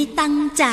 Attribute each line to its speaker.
Speaker 1: ได้ตั้งใจ